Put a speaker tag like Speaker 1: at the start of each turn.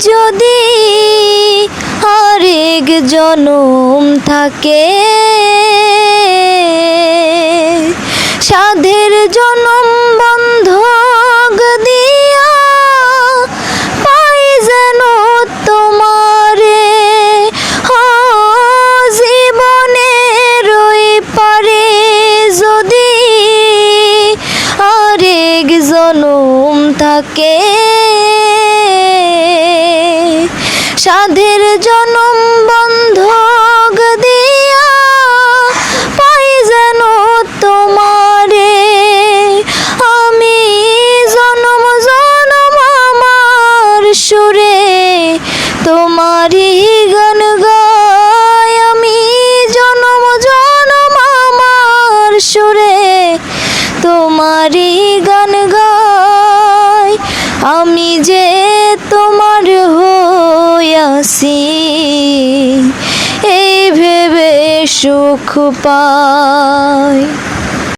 Speaker 1: যদি আরেক জনম থাকে, সাধের জনম বন্ধক দিয়া পাই যেন তোমারে। ও জীবনে রই পারে যদি আরেক জনম থাকে সাধের জনম বন্ধক দিয়া পাই যেন তোমারে। আমি জনম জনম আমার সুরে, তোমারই গান গাই। আমি জনম জনম আমার সুরে, তোমারই গান গাই। আমি যে হইয়াছি এই ভেবে সুখ পাই।